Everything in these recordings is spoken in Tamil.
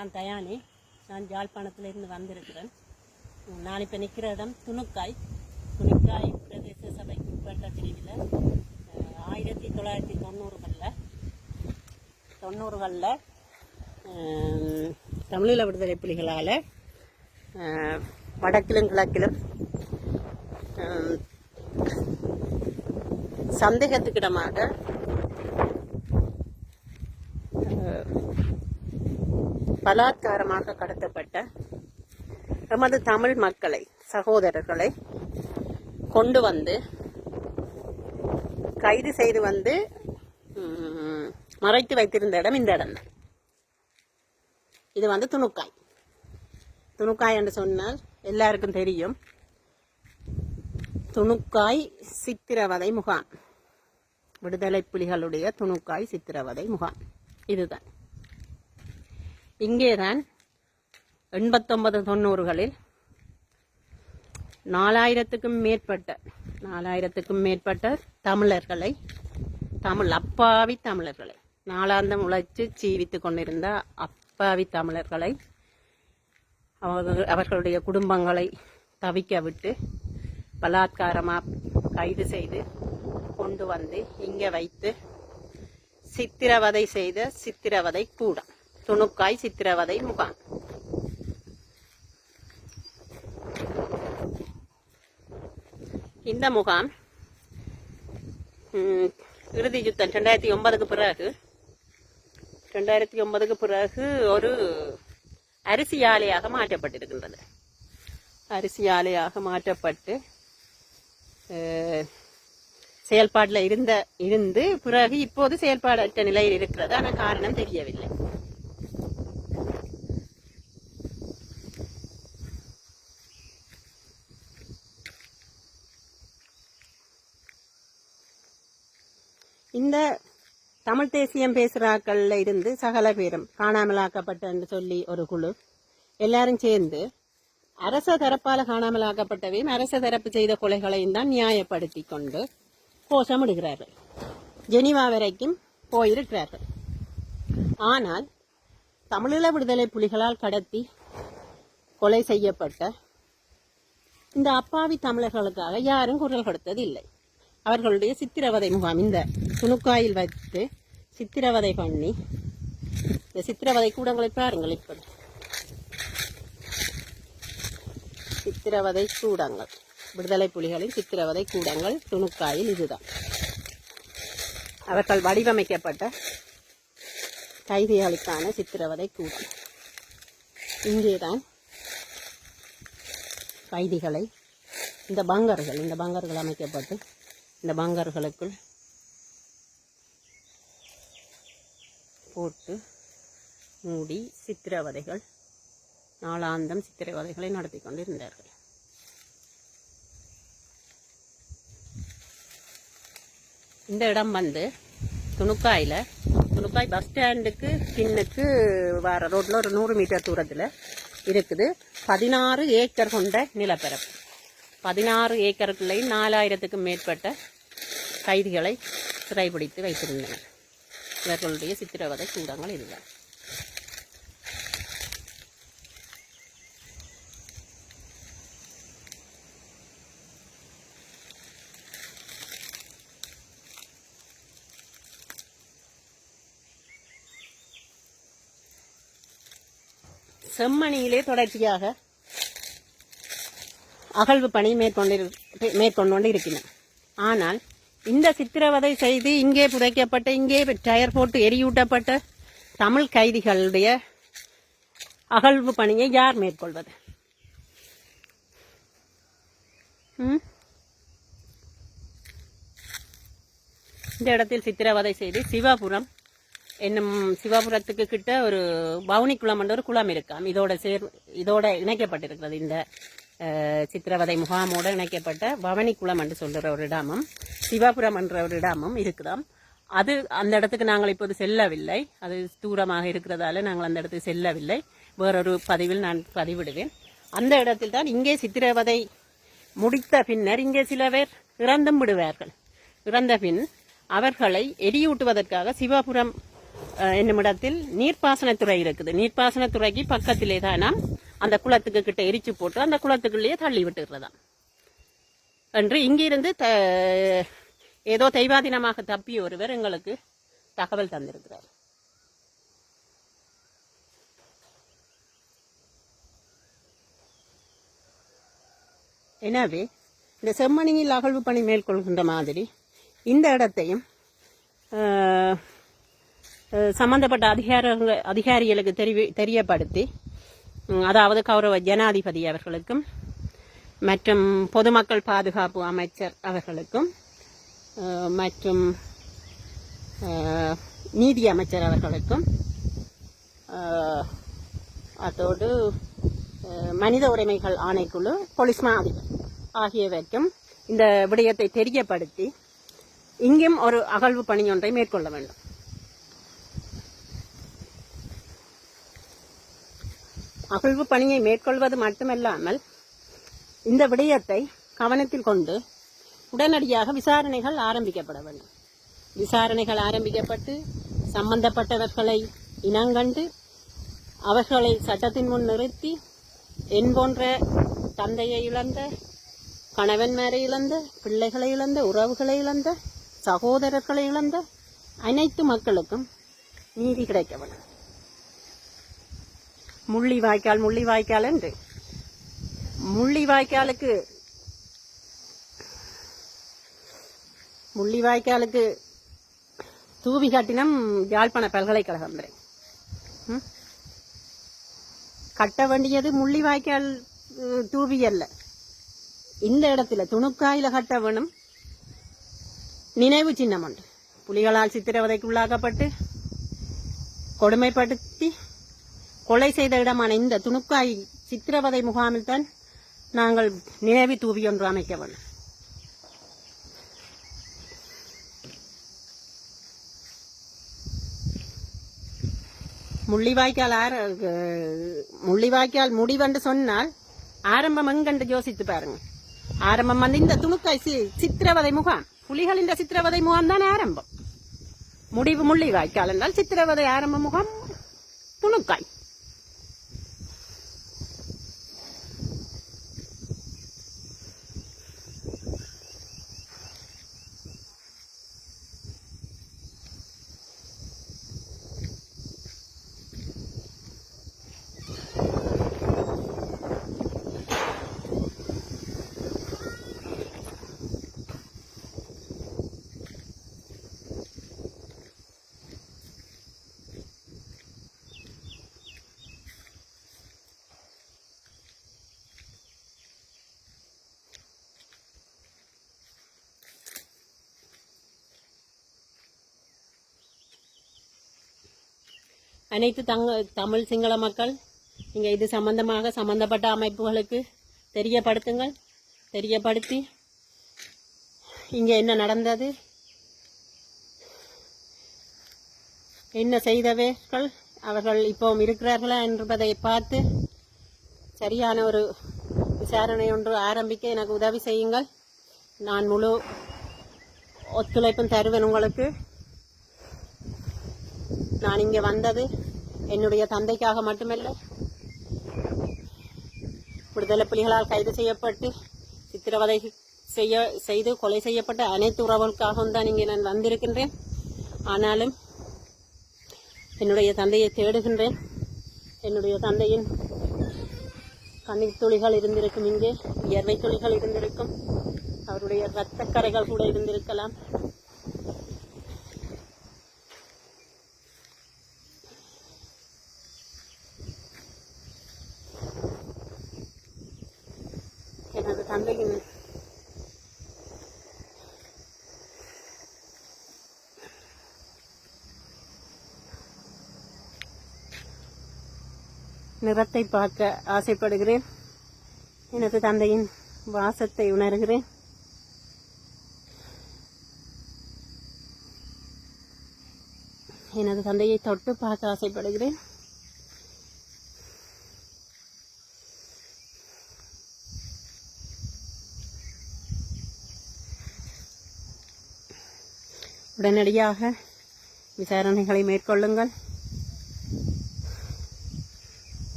நான் தயானி. நான் யாழ்ப்பாணத்திலிருந்து வந்திருக்கிறேன். நான் இப்போ நிற்கிற இடம் துணுக்காய். துணுக்காய் பிரதேச சபைக்கு உட்பட்ட பிரிவில் ஆயிரத்தி தொள்ளாயிரத்தி தொண்ணூறுகளில் தொண்ணூறுகளில் தமிழீழ விடுதலை புலிகளால் வடக்கிலும் கிழக்கிலும் சந்தேகத்துக்கிடமாக பலாத்காரமாக கடத்தப்பட்ட எமது தமிழ் மக்களை சகோதரர்களை கொண்டு வந்து கைது செய்து வந்து மறைத்து வைத்திருந்த இடம் இந்த இடம். இது வந்து துணுக்காய். துணுக்காய் என்று சொன்னால் எல்லாருக்கும் தெரியும். துணுக்காய் சித்திரவதை முகாம். விடுதலை புலிகளுடைய துணுக்காய் சித்திரவதை முகாம். இதுதான். இங்கேதான் எண்பத்தொன்பது தொண்ணூறுகளில் நாலாயிரத்துக்கும் மேற்பட்ட நாலாயிரத்துக்கும் மேற்பட்ட தமிழர்களை தமிழ் அப்பாவி தமிழர்களை நாளாந்தம் உழைச்சி ஜீவித்து கொண்டிருந்த அப்பாவி தமிழர்களை அவர்கள் அவர்களுடைய குடும்பங்களை தவிக்க விட்டு பலாத்காரமாக கைது செய்து கொண்டு வந்து இங்கே வைத்து சித்திரவதை செய்த சித்திரவதை கூடம் துணுக்காய் சித்திரவதை முகாம். இந்த முகாம் இறுதி யுத்தம் ரெண்டாயிரத்தி ஒன்பதுக்கு பிறகு ரெண்டாயிரத்தி ஒன்பதுக்கு பிறகு ஒரு அரிசி ஆலையாக மாற்றப்பட்டிருக்கின்றது. அரிசி ஆலையாக மாற்றப்பட்டு செயல்பாட்டில் இருந்த இருந்து பிறகு இப்போது செயல்பாடற்ற நிலையில் இருக்கிறது. ஆனால் காரணம் தெரியவில்லை இந்த தமிழ் தேசியம் பேசுறாக்கள்ல இருந்து சகல பேரும் காணாமலாக்கப்பட்ட என்று சொல்லி ஒரு குழு. எல்லாரும் சேர்ந்து அரச தரப்பால் காணாமலாக்கப்பட்டவையும் அரச தரப்பு செய்த கொலைகளையும் தான் நியாயப்படுத்தி கொண்டு கோஷமிடுகிறார்கள் ஜெனிவா வரைக்கும் போயிருக்கிறார்கள். ஆனால் தமிழீழ விடுதலை புலிகளால் கடத்தி கொலை செய்யப்பட்ட இந்த அப்பாவி தமிழர்களுக்காக யாரும் குரல் கொடுத்ததில்லை. அவர்களுடைய சித்திரவதை முகாம் இந்த துணுக்காயில் வைத்து சித்திரவதை பண்ணி இந்த சித்திரவதை கூடங்களை பாருங்கள் இப்படி சித்திரவதை கூடங்கள். விடுதலை புலிகளின் சித்திரவதை கூடங்கள் துணுக்காயில் இதுதான். அவர்கள் வடிவமைக்கப்பட்ட கைதிகளுக்கான சித்திரவதை கூடம். இங்கேதான் கைதிகளை இந்த பங்கர்கள் இந்த பங்கர்கள் அமைக்கப்பட்டு இந்த பங்கர்களுக்குள் போட்டு மூடி சித்திரவதைகள் நாளாந்தம் சித்திரவதைகளை நடத்தி கொண்டிருந்தார்கள். இந்த இடம் வந்து துணுக்காயில் துணுக்காய் பஸ் ஸ்டாண்டுக்கு பின்னுக்கு வர ரோட்டில் ஒரு நூறு மீட்டர் தூரத்தில் இருக்குது. பதினாறு ஏக்கர் கொண்ட நிலப்பரப்பு. பதினாறு ஏக்கருக்குள்ளேயும் நாலாயிரத்துக்கும் மேற்பட்ட கைதிகளை சிறைபிடித்து வைத்திருந்தனர். இவர்களுடைய சித்திரவதை கூடங்கள் இதுதான் செம்மணியிலே தொடர்ச்சியாக அகழ்வு பணி மேற்கொண்டிரு மேற்கொண்டு கொண்டு இருக்கின்றன ஆனால் இந்த சித்திரவதை செய்து இங்கே புதைக்கப்பட்ட இங்கே டயர் போட்டு எரியூட்டப்பட்ட தமிழ் கைதிகளுடைய அகழ்வு பணியை யார் மேற்கொள்வது? இந்த இடத்தில் சித்திரவதை செய்து சிவாபுரம் என்னும் சிவாபுரத்துக்கு கிட்ட ஒரு பவுனி குளம் என்ற ஒரு குளம் இருக்காம். இதோட சேர் இதோட இணைக்கப்பட்டிருக்கிறது இந்த சித்திரவதை முகாமோடு இணைக்கப்பட்ட பவனிக்குளம் என்று சொல்கிற ஒரு இடமும் சிவாபுரம் என்ற ஒரு இடமும் இருக்குதாம். அது அந்த இடத்துக்கு நாங்கள் இப்போது செல்லவில்லை. அது தூரமாக இருக்கிறதால நாங்கள் அந்த இடத்துக்கு செல்லவில்லை. வேறொரு பதிவில் நான் பதிவிடுவேன். அந்த இடத்தில் தான் இங்கே சித்திரவதை முடித்த பின்னர் இங்கே சில பேர் இறந்தும் விடுவார்கள். இறந்த பின் அவர்களை எரியூட்டுவதற்காக சிவபுரம் என்னும் என்னுமிடத்தில் நீர்ப்பாசனத்துறை இருக்குது. நீர்ப்பாசனத்துறைக்கு பக்கத்திலே தான் நாம் அந்த குளத்துக்கு கிட்ட எரிச்சு போட்டு அந்த குளத்துக்குள்ளேயே தள்ளி விட்டுடுறதான் என்று இங்கிருந்து த ஏதோ தெய்வாதீனமாக தப்பிய ஒருவர் எங்களுக்கு தகவல் தந்திருக்கிறார். எனவே இந்த செம்மணியில் அகழ்வு பணி மேற்கொள்கின்ற மாதிரி இந்த இடத்தையும் சம்பந்தப்பட்ட அதிகாரங்கள் அதிகாரிகளுக்கு தெரிவி தெரியப்படுத்தி அதாவது கௌரவ ஜனாதிபதி அவர்களுக்கும் மற்றும் பொதுமக்கள் பாதுகாப்பு அமைச்சர் அவர்களுக்கும் மற்றும் நீதி அமைச்சர் அவர்களுக்கும் அதோடு மனித உரிமைகள் ஆணைக்குழு போலீஸ் மா ஆகியவற்றும் இந்த விடயத்தை தெரியப்படுத்தி இங்கும் ஒரு அகழ்வு பணி ஒன்றை மேற்கொள்ள வேண்டும். அகழ்வு பணியை மேற்கொள்வது மட்டுமல்லாமல் இந்த விடயத்தை கவனத்தில் கொண்டு உடனடியாக விசாரணைகள் ஆரம்பிக்கப்பட வேண்டும். விசாரணைகள் ஆரம்பிக்கப்பட்டு சம்பந்தப்பட்டவர்களை இனங்கண்டு அவர்களை சட்டத்தின் முன் நிறுத்தி என் போன்ற தந்தையை இழந்த கணவன்மாரை இழந்த பிள்ளைகளை இழந்த உறவுகளை இழந்த சகோதரர்களை இழந்த அனைத்து மக்களுக்கும் நீதி கிடைக்க வேண்டும். முள்ளி வாய்க்கால் முள்ளி வாய்க்கால் என்று. முள்ளி வாய்க்காலுக்கு முள்ளி வாய்க்காலுக்கு தூவி காட்டினம் யாழ்ப்பாண பல்கலைக்கழகம் வரை. கட்ட வேண்டியது முள்ளி வாய்க்கால் தூவி அல்ல. இந்த இடத்துல துணுக்காயில கட்ட வேணும். நினைவு சின்னம் உண்டு புலிகளால் சித்திரவதைக்குள்ளாக்கப்பட்டு கொடுமைப்படுத்தி கொலை செய்த இடமான இந்த துணுக்காய் சித்திரவதை முகாமில் தான் நாங்கள் நினைவு தூவி ஒன்று அமைக்க வேண்டும். முள்ளிவாய்க்கால் ஆர முள்ளிவாய்க்கால் முடிவென்று சொன்னால் ஆரம்பம் எங்கென்று யோசித்து பாருங்க. ஆரம்பம் வந்து இந்த துணுக்காய் சி சித்திரவதை முகாம். புலிகளின் சித்திரவதை முகாம் தான் ஆரம்பம். முடிவு முள்ளிவாய்க்கால் என்றால் சித்திரவதை ஆரம்ப முகாம் துணுக்காய். அனைத்து தங்க தமிழ் சிங்கள மக்கள் நீங்கள் இது சம்பந்தமாக சம்பந்தப்பட்ட அமைப்புகளுக்கு தெரியப்படுத்துங்கள். தெரியப்படுத்தி இங்கே என்ன நடந்தது? என்ன செய்தவர்கள்? அவர்கள் இப்போ இருக்கிறார்களா என்பதை பார்த்து சரியான ஒரு விசாரணை ஒன்று ஆரம்பிக்க எனக்கு உதவி செய்யுங்கள். நான் முழு ஒத்துழைப்பும் தருவேன் உங்களுக்கு. நான் இங்கே வந்தது என்னுடைய தந்தைக்காக மட்டுமல்ல. விடுதலை புலிகளால் கைது செய்யப்பட்டு சித்திரவதை செய்ய செய்து கொலை செய்யப்பட்ட அனைத்து உறவுகளுக்காகவும் தான் இங்கே நான் வந்திருக்கின்றேன். ஆனாலும் என்னுடைய தந்தையை தேடுகின்றேன். என்னுடைய தந்தையின் கண்ணீர் துளிகள் இருந்திருக்கும் இங்கே வியர்வை துளிகள் இருந்திருக்கும். அவருடைய இரத்தக்கரைகள் கூட இருந்திருக்கலாம் எனது தந்தையின் நிறத்தை பார்க்க ஆசைப்படுகிறேன். எனது தந்தையின் வாசத்தை உணர்கிறேன். எனது தந்தையை தொட்டு பார்க்க ஆசைப்படுகிறேன். உடனடியாக விசாரணைகளை மேற்கொள்ளுங்கள்.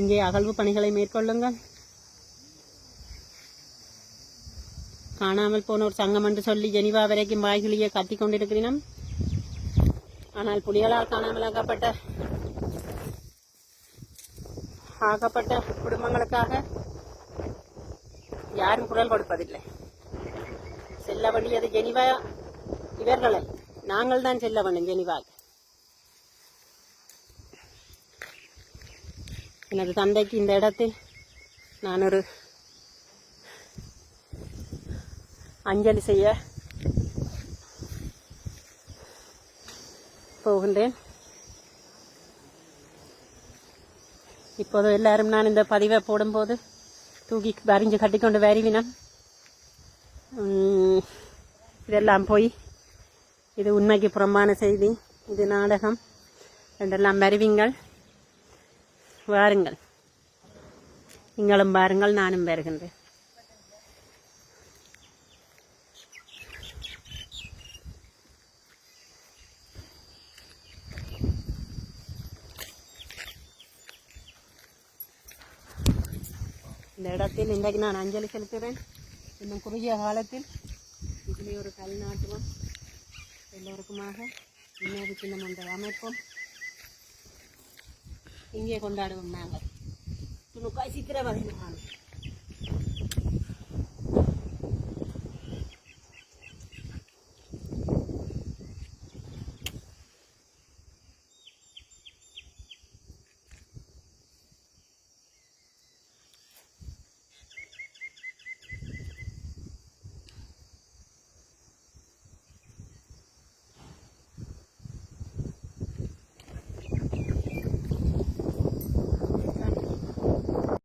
இங்கே அகழ்வு பணிகளை மேற்கொள்ளுங்கள். காணாமல் போன ஒரு சங்கம் என்று சொல்லி ஜெனிவா வரைக்கும் வாய்கிளியை கத்தி கொண்டிருக்கிறோம் ஆனால் புலிகளால் காணாமலாக்கப்பட்ட ஆகப்பட்ட குடும்பங்களுக்காக யாரும் குரல் கொடுப்பதில்லை. செல்ல வேண்டியது ஜெனிவா இவர்களை. நாங்கள் தான் செல்ல வேண்டும் ஜெனிவாக்கு. எனது தந்தைக்கு இந்த இடத்தில் நான் ஒரு அஞ்சலி செய்ய போகின்றேன். இப்போது எல்லாரும் நான் இந்த பதிவை போடும்போது தூக்கி வரிஞ்சு கட்டிக்கொண்டு வருவினம். இதெல்லாம் போய் இது உண்மைக்கு புறம்பான செய்தி. இது நாடகம். என்றெல்லாம் வருவீங்கள். வாருங்கள். நீங்களும் பாருங்கள் நானும் வருகின்றேன். இந்த இடத்தில் இன்றைக்கு நான் அஞ்சலி செலுத்துகிறேன் இன்னும் குறுகிய காலத்தில் இதிலே ஒரு கல்நாட்டுவம். எல்லோருக்குமாக இன்னொரு சின்னம் ஒன்றை அமைப்போம். இங்கே கொண்டாடுவோம் நாங்கள். துணுக்காய் சித்திரவதை நாள்.